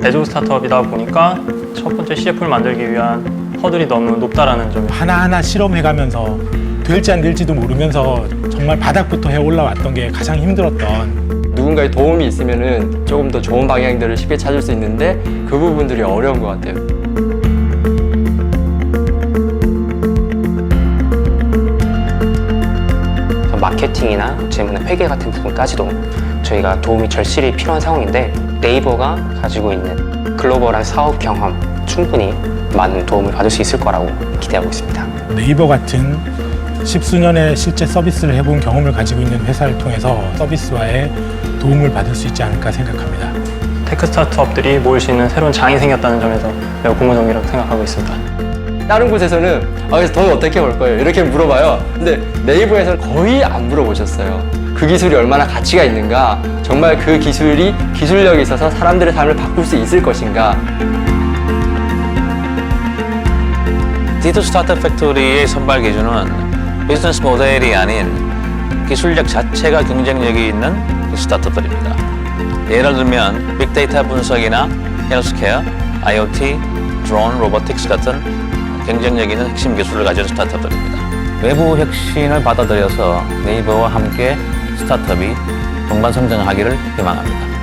대중 스타트업이다 보니까 첫 번째 CF를 만들기 위한 허들이 너무 높다라는 점이 하나하나 실험해가면서 될지 안 될지도 모르면서 정말 바닥부터 해 올라왔던 게 가장 힘들었던 누군가의 도움이 있으면은 조금 더 좋은 방향들을 쉽게 찾을 수 있는데 그 부분들이 어려운 것 같아요. 마케팅이나 재무나 회계 같은 부분까지도 저희가 도움이 절실히 필요한 상황인데 네이버가 가지고 있는 글로벌한 사업 경험 충분히 많은 도움을 받을 수 있을 거라고 기대하고 있습니다. 네이버 같은 십수년의 실제 서비스를 해본 경험을 가지고 있는 회사를 통해서 서비스화에 도움을 받을 수 있지 않을까 생각합니다. 테크 스타트업들이 모일 수 있는 새로운 장이 생겼다는 점에서 매우 고무적이라고 생각하고 있습니다. 다른 곳에서는 아, 그래서 돈 어떻게 벌 거예요? 이렇게 물어봐요. 근데 네이버에서는 거의 안 물어보셨어요. 그 기술이 얼마나 가치가 있는가, 정말 그 기술이 기술력이 있어서 사람들의 삶을 바꿀 수 있을 것인가, 디지털 스타트업 팩토리의 선발 기준은 비즈니스 모델이 아닌 기술력 자체가 경쟁력이 있는 스타트업들입니다. 예를 들면 빅데이터 분석이나 헬스케어, IoT, 드론, 로보틱스 같은 경쟁력 있는 핵심 기술을 가진 스타트업들입니다. 외부 혁신을 받아들여서 네이버와 함께 스타트업이 동반 성장하기를 희망합니다.